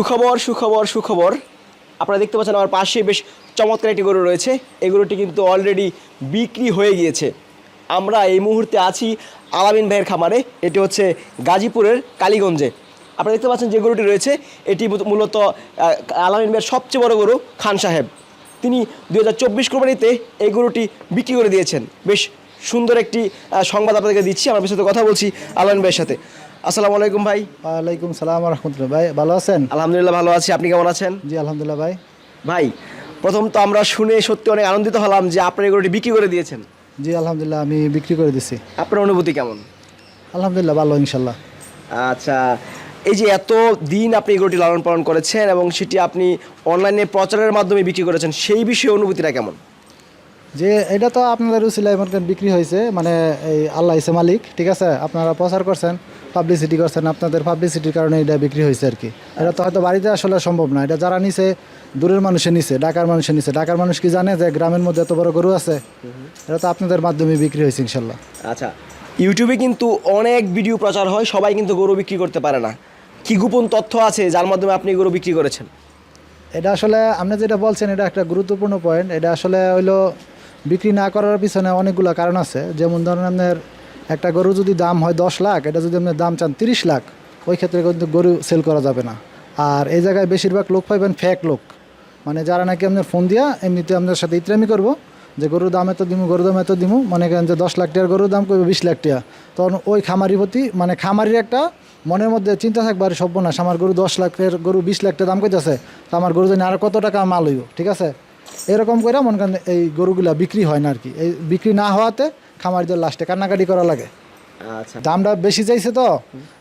সুখবর সুখবর সুখবর। আপনারা দেখতে পাচ্ছেন আমার পাশে বেশ চমৎকার একটি গরু রয়েছে। এই গরুটি কিন্তু অলরেডি বিক্রি হয়ে গিয়েছে। আমরা এই মুহূর্তে আছি আলামিন ভাইয়ের খামারে। এটি হচ্ছে গাজীপুরের কালীগঞ্জে। আপনারা দেখতে পাচ্ছেন যে গরুটি রয়েছে, এটি মূলত- আলামিন ভাইয়ের সবচেয়ে বড় গরু, খান সাহেব। তিনি দু হাজার চব্বিশ কোরবানিতে এই গরুটি বিক্রি করে দিয়েছেন। বেশ সুন্দর একটি সংবাদ আপনাদেরকে দিচ্ছি। আমার সাথে কথা বলছি আলামিন ভাইয়ের সাথে। আসসালামু আলাইকুম ভাই। ওয়ালাইকুম সালাম রহমতুল্লাহ। ভাই ভালো আছেন? আলহামদুলিল্লাহ ভালো আছি। আপনি কেমন আছেন? জি আলহামদুলিল্লাহ ভাই। ভাই প্রথম তো আমরা শুনে সত্যি অনেক আনন্দিত হলাম যে আপনি এই গরুটি বিক্রি করে দিয়েছেন। জি আলহামদুলিল্লাহ আমি বিক্রি করে দিছি। আপনার অনুভূতি কেমন? আলহামদুলিল্লাহ ভালো ইনশাল্লাহ। আচ্ছা এই যে এত দিন আপনি এই গরুটি লালন পালন করেছেন এবং সেটি আপনি অনলাইনে প্রচারের মাধ্যমে বিক্রি করেছেন সেই বিষয়ে অনুভূতিটা কেমন? যে এটা তো আপনাদের উচিলায় মনে বিক্রি হয়েছে মানে এই আল্লাহ ইসে মালিক ঠিক আছে? আপনারা প্রচার করছেন পাবলিসিটি করছেন আপনাদের পাবলিসিটির কারণে এটা বিক্রি হয়েছে আর কি। এটা তো হয়তো বাড়িতে আসলে সম্ভব না। এটা যারা নিছে দূরের মানুষে নিছে ঢাকার মানুষে নিছে। ঢাকার মানুষ কি জানে যে গ্রামের মধ্যে এত বড় গরু আছে? এটা তো আপনাদের মাধ্যমে বিক্রি হয়েছে ইনশাল্লাহ। আচ্ছা ইউটিউবে কিন্তু অনেক ভিডিও প্রচার হয় সবাই কিন্তু গরু বিক্রি করতে পারে না। কি গোপন তথ্য আছে যার মাধ্যমে আপনি গরু বিক্রি করেছেন? এটা আসলে আপনি যেটা বলছেন এটা একটা গুরুত্বপূর্ণ পয়েন্ট এটা আসলে হইল বিক্রি না করার পিছনে অনেকগুলো কারণ আছে। যেমন ধরেন আপনার একটা গরু যদি দাম হয় দশ লাখ, এটা যদি আপনার দাম চান তিরিশ লাখ, ওই ক্ষেত্রে কিন্তু গরু সেল করা যাবে না। আর এই জায়গায় বেশিরভাগ লোক পাইবেন ফেক লোক। মানে যারা নাকি আপনার ফোন দিয়া এমনিতে আপনার সাথে ইত্রামি করব, যে গরুর দাম এত দিমু, গরুর দাম এত দিমু, মনে করেন যে দশ লাখ টাকার গরুর দাম করবে বিশ লাখ টাকা। তখন ওই খামারি প্রতি মানে খামারির একটা মনের মধ্যে চিন্তা থাকবে, আর সর্বনাশ আমার গরু দশ লাখের গরু বিশ লাখ টাকা দাম কইতেছে, তো আমার গরু জানি আর কত টাকা মাল হইব, ঠিক আছে? এরকম করে মনে করেন এই গরুগুলা বিক্রি হয় না আর কি। এই বিক্রি না হওয়াতে খামারিদের লাস্টে কান্নাকাটি করা লাগে। আচ্ছা। দামটা বেশি চাইছে তো।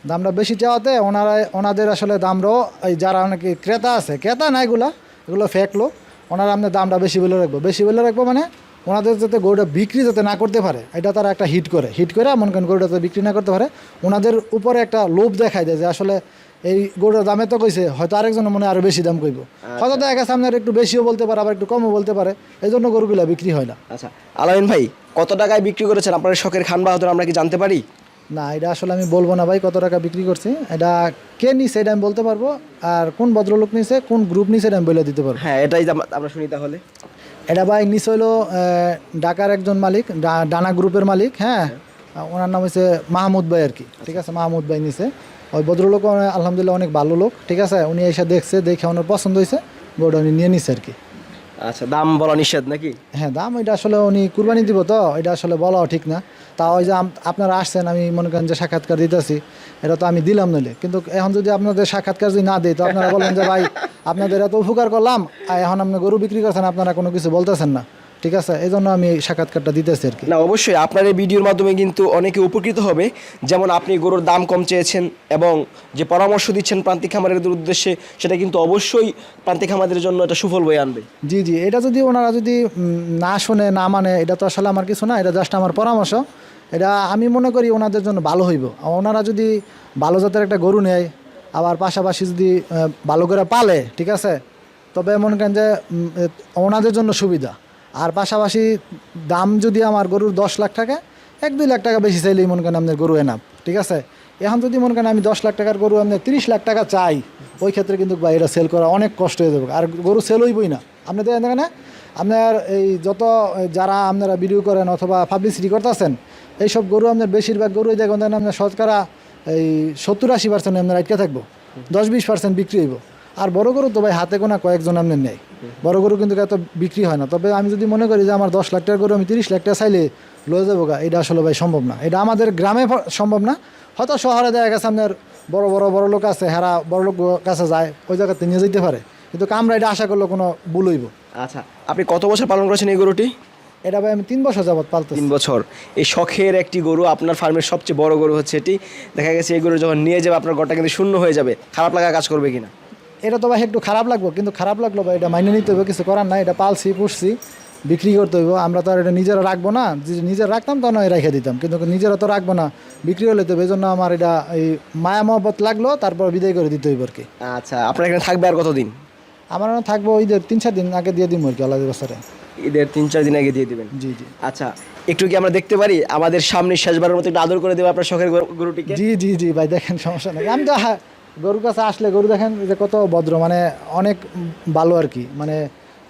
দামটা বেশি চাওয়াতে ওনারা ওনাদের আসলে দামটাও এই যারা নাকি ক্রেতা আছে ক্রেতা না এগুলা এগুলো ফেক লোক ওনারা আপনার দামটা বেশি বলে রাখব। বেশি বলে রাখব মানে ওনাদের যাতে গরুটা বিক্রি যাতে না করতে পারে এটা তারা একটা হিট করে। হিট করে মনে করেন গরুটা যাতে বিক্রি না করতে পারে ওনাদের উপরে একটা লোভ দেখায় দেয় যে আসলে এই গরুটার দামে তো কইছে হয়তো আরেকজন মনে আরও বেশি দাম কইব। হয়তো দেখা গেছে আপনার একটু বেশিও বলতে পারে আবার একটু কমও বলতে পারে এই জন্য গরুগুলা বিক্রি হয় না। আচ্ছা আলামিন ভাই কত টাকায় বিক্রি করেছেন? আপনার শখের খান বাহাদুর আমরা কি জানতে পারি? না এটা আসলে আমি বলব না ভাই কত টাকা বিক্রি করছি। এটা কে নিছে এটা আমি বলতে পারব আর কোন ভদ্রলোক নিছে কোন গ্রুপ নিছে এটা আমি বলে দিতে পারব। হ্যাঁ এটাই আম- আমরা শুনি তাহলে। এটা ভাই নিচে হলো আহ, ঢাকার একজন মালিক ডানা গ্রুপের মালিক হ্যাঁ? ওনার নাম হচ্ছে মাহমুদ ভাই আর কি। ঠিক আছে মাহমুদ ভাই নিছে। ওই ভদ্রলোক আলহামদুলিল্লাহ অনেক ভালো লোক ঠিক আছে? উনি এসে দেখছে দেখে ওনার পছন্দ হয়েছে গরুটা উনি নিয়ে নিছে আর কি। আচ্ছা দাম বলা নিষেধ নাকি? হ্যাঁ দাম এটা আসলে উনি কুরবানি দিব তো এটা আসলে বলাও ঠিক না। তা ওই যে আপনারা আসছেন আমি মনে করেন যে সাক্ষাৎকার দিতেছি এটা তো আমি দিলাম নইলে। কিন্তু এখন যদি আপনাদের সাক্ষাৎকার যদি না দিই তো আপনারা বলেন যে ভাই আপনাদের এত উপকার করলাম আর এখন আপনি গরু বিক্রি করছেন আপনারা কোনো কিছু বলতেছেন না। ঠিক আছে? এই জন্য আমি সাক্ষাৎকারটা দিতেছি আর কি। না অবশ্যই আপনার এই ভিডিওর মাধ্যমে কিন্তু অনেকে উপকৃত হবে। যেমন আপনি গরুর দাম কম চেয়েছেন এবং যে পরামর্শ দিচ্ছেন প্রান্তিক খামারের উদ্দেশ্যে সেটা কিন্তু অবশ্যই প্রান্তিক খামারের জন্য এটা সুফল বয়ে আনবে। জি জি। এটা যদি ওনারা যদি না শোনে না মানে এটা তো আসলে আমার কিছু না এটা জাস্ট আমার পরামর্শ। এটা আমি মনে করি ওনাদের জন্য ভালো হইব। ওনারা যদি ভালো জাতের একটা গরু নেয় আবার পাশাপাশি যদি ভালো করে পালে ঠিক আছে? তবে মনে করেন যে ওনাদের জন্য সুবিধা। আর পাশাপাশি দাম যদি আমার গরুর দশ লাখ টাকা এক দুই লাখ টাকা বেশি চাইলেই মনে করেন আপনার গরু এনাম ঠিক আছে? এখন যদি মনে করেন আমি দশ লাখ টাকার গরু আপনার তিরিশ লাখ টাকা চাই ওই ক্ষেত্রে কিন্তু এটা সেল করা অনেক কষ্ট হয়ে যাবে। আর গরু সেল হইবই না। আপনি দেখেন দেখেন না, আপনার এই যত যারা আপনারা ভিডিও করেন অথবা পাবলিসিটি করতেছেন এইসব গরু আপনার বেশিরভাগ গরু দেখুন দেখেন আপনার শতকরা এই সত্তর আশি পার্সেন্ট আপনার আটকে থাকব দশ বিশ পার্সেন্ট বিক্রি হইব। আর বড় গরু তো ভাই হাতে গোনা কয়েকজন আপনার নেই বড় গরু কিন্তু এত বিক্রি হয় না। তবে আমি যদি মনে করি যে আমার দশ লাখ টাকার গরু আমি তিরিশ লাখ টাকা চাইলে লয়ে যাব গা এটা আসলে ভাই সম্ভব না। এটা আমাদের গ্রামে সম্ভব না। হয়তো শহরে দেখা গেছে আপনার বড় বড় বড় লোক আছে হেরা বড় লোক কাছে যায় ওই জায়গাতে নিয়ে যেতে পারে। কিন্তু আমরা এটা আশা করলে কোনো ভুল হইব। আচ্ছা আপনি কত বছর পালন করেছেন এই গরুটি? এটা ভাই আমি তিন বছর যাবত পালতেছি। তিন বছর। এই শখের একটি গরু আপনার ফার্মের সবচেয়ে বড় গরু হচ্ছে এটি। দেখা গেছে এই গরু যখন নিয়ে যাবে আপনার ঘরটা কিন্তু শূন্য হয়ে যাবে। খারাপ লাগা কাজ করবে কিনা? এটা তো ভাই একটু খারাপ লাগবো কিন্তু খারাপ লাগল ভাই এটা মাইনে নিতে হবে কিছু করার নাই এটা পালছি পুষছি বিক্রি করতে হইব আমরা তো আর এটা নিজেরা রাখব না যদি নিজেরা রাখতাম তো নয় রেখে দিতাম কিন্তু নিজেরা তো রাখব না বিক্রি হলে তো এই জন্য আমার এটা এই মায়া মহব্বত লাগল তারপর বিদায় করে দিতে হইব আর কি। আচ্ছা আপনার এখানে থাকবে আর কতদিন? আমার হয় থাকব ঈদের তিন চার দিন আগে দিয়ে দিব আর কি আলাদা বছরে ঈদের তিন চার দিন আগে দিয়ে দিবেন? জি জি। আচ্ছা একটু কি আমরা দেখতে পারি? আমাদের সামনে শেষবারের মতো একটু আদর করে দেবে আপনার শখের গরু- গরুটিকে। জি জি জি ভাই দেখেন সমস্যা নাই। আমি তো গরুর কাছে আসলে গরু দেখেন যে কত ভদ্র মানে অনেক ভালো আর কি। মানে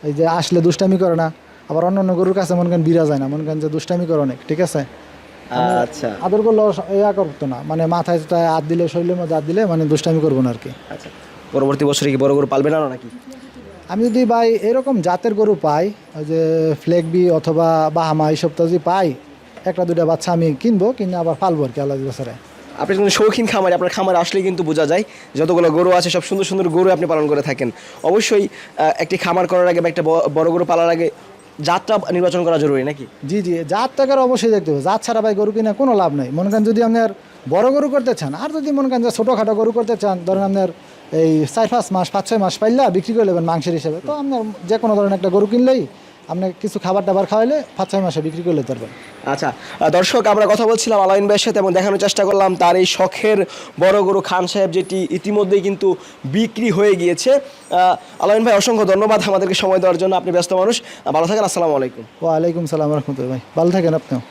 এই যে আসলে দুষ্টামি করে না আবার অন্য অন্য গরুর কাছে মনে করেন বিরা যায় না মনে করেন যে দুষ্টামি করে অনেক ঠিক আছে? আচ্ছা। আদর করলেও ইয়া করতো না মানে মাথায় হাত দিলে শরীরের মধ্যে হাত দিলে মানে দুষ্টামি করব না আর কি। আচ্ছা পরবর্তী বছরে কি বড় গরু পালবে না নাকি? আমি যদি ভাই এরকম জাতের গরু পাই ওই যে ফ্লেগবি অথবা বাহামা এইসব তো যদি পাই একটা দুটা বাচ্চা আমি কিনবো কিনে আবার পালবো আর কি আল্লাহ বছরে। আপনি কিন্তু শৌখিন খামারে, আপনার খামারে আসলেই কিন্তু বোঝা যায় যতগুলো গরু আছে, সব সুন্দর সুন্দর গরু আপনি পালন করে থাকেন। অবশ্যই একটি খামার করার আগে বা একটা বড় গরু পালার আগে জাতটা নির্বাচন করা জরুরি নাকি? জি জি, জাত টাকার অবশ্যই দেখতে হবে। জাত ছাড়া ভাই গরু কিনে কোনো লাভ নেই। মনে করেন যদি আপনার বড় গরু করতে চান, আর যদি মনে করেন যে ছোটোখাটো গরু করতে চান, ধরেন আপনার এই চার, পাঁচ মাস, পাঁচ ছয় মাস পাইলা বিক্রি করে নেবেন মাংসের হিসেবে, তো আপনার যে কোনো ধরনের একটা গরু কিনলেই আপনি কিছু খাবার টাবার খাওয়াইলে পাঁচ ছয় মাসে বিক্রি করলে পারবেন আচ্ছা দর্শক আমরা কথা বলছিলাম আলাইন ভাইয়ের সাথে এবং দেখানোর চেষ্টা করলাম তার এই শখের বড় গরু খান সাহেব যেটি ইতিমধ্যেই কিন্তু বিক্রি হয়ে গিয়েছে। আলাইন ভাই অসংখ্য ধন্যবাদ আমাদেরকে সময় দেওয়ার জন্য। আপনি ব্যস্ত মানুষ। ভালো থাকেন আসসালামু আলাইকুম। ওয়ালাইকুম সালাম রহমতুল্লাহ ভাই। ভালো থাকেন আপনিও।